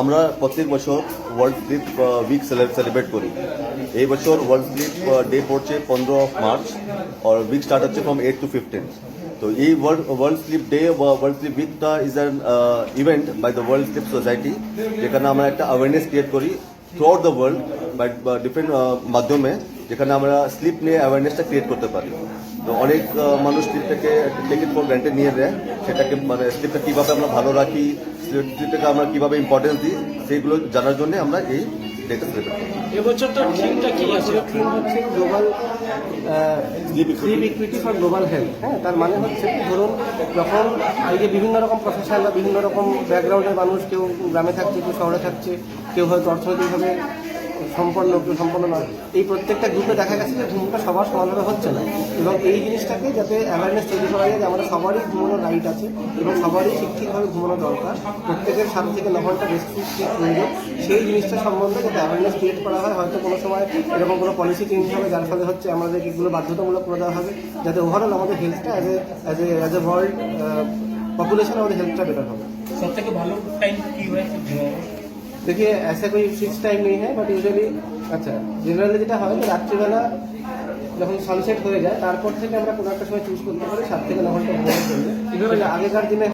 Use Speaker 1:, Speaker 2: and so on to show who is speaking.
Speaker 1: আমরা প্রত্যেক বছর ওয়ার্ল্ড স্লিপ উইক সেলিব্রেট করি। এই বছর ওয়ার্ল্ড স্লিপ ডে পড়ছে পনেরো অফ মার্চ আর উইক স্টার্ট হচ্ছে ফ্রম এইট টু ফিফটিন তো এই ওয়ার্ল্ড ওয়ার্ল্ড স্লিপ ডে বা world sleep উইকটা is an event by the world sleep society যেখানে আমরা একটা অ্যাওয়ারনেস ক্রিয়েট করি throughout the world by different মাধ্যমে, যেখানে আমরা স্লিপ নিয়ে অ্যাওয়ারনেসটা ক্রিয়েট করতে পারি। তো অনেক মানুষ স্লিপটাকে টেকেট ফর গ্রান্টেড নিয়ে নেয়। সেটাকে মানে স্লিপটা কীভাবে আমরা ভালো রাখি স্লিপটাকে আমরা কীভাবে ইম্পর্টেন্স দিই সেইগুলো জানার জন্য আমরা এই ডেটা সেলিব্রেট করি
Speaker 2: এবছরটার থিমটা কি আছে?
Speaker 3: থিম হচ্ছে global sleep equity for global health হ্যাঁ? তার মানে হচ্ছে কি ধরুন যখন আজকে বিভিন্ন রকম প্রফেশন বা বিভিন্ন রকম ব্যাকগ্রাউন্ডের মানুষ কেউ গ্রামে থাকছে কেউ শহরে থাকছে কেউ হয়তো অর্থনৈতিকভাবে সম্পন্ন সম্পন্ন নয়। এই প্রত্যেকটা গ্রুপে দেখা গেছে যে ঘুমটা সবার সমানভাবে হচ্ছে না। এবং এই জিনিসটাকে যাতে অ্যাওয়ারনেস তৈরি করা যায় যে আমাদের সবারই ঘুমানোর রাইট আছে এবং সবারই ঠিক ঠিকভাবে ঘুমানো দরকার। প্রত্যেকের সাত থেকে ন ঘণ্টা রেস্ট সেই জিনিসটা সম্বন্ধে যাতে অ্যাওয়ারনেস ক্রিয়েট করা হয়, হয়তো কোনো সময় এরকম কোনো পলিসি চেঞ্জ হবে, যার ফলে হচ্ছে আমাদের এগুলো বাধ্যতামূলক করে দেওয়া হবে। যাতে ওভারঅল আমাদের হেলথটা as a as a as a world population আমাদের হেলথটা বেটার হবে।
Speaker 2: সব থেকে ভালো টাইম কি হয়
Speaker 3: देखिए ऐसा कोई फिक्स टाइम नहीं है বাট ইউজুয়ালি আচ্ছা জেনারেলি যেটা হয় যে রাত্রিবেলা যখন সানসেট হয়ে যায় তারপর থেকে আমরা কোনো একটা সময় চুজ করতে পারি সাত থেকে ন ঘন্টা ঘুমানোর জন্য আগেকার দিনে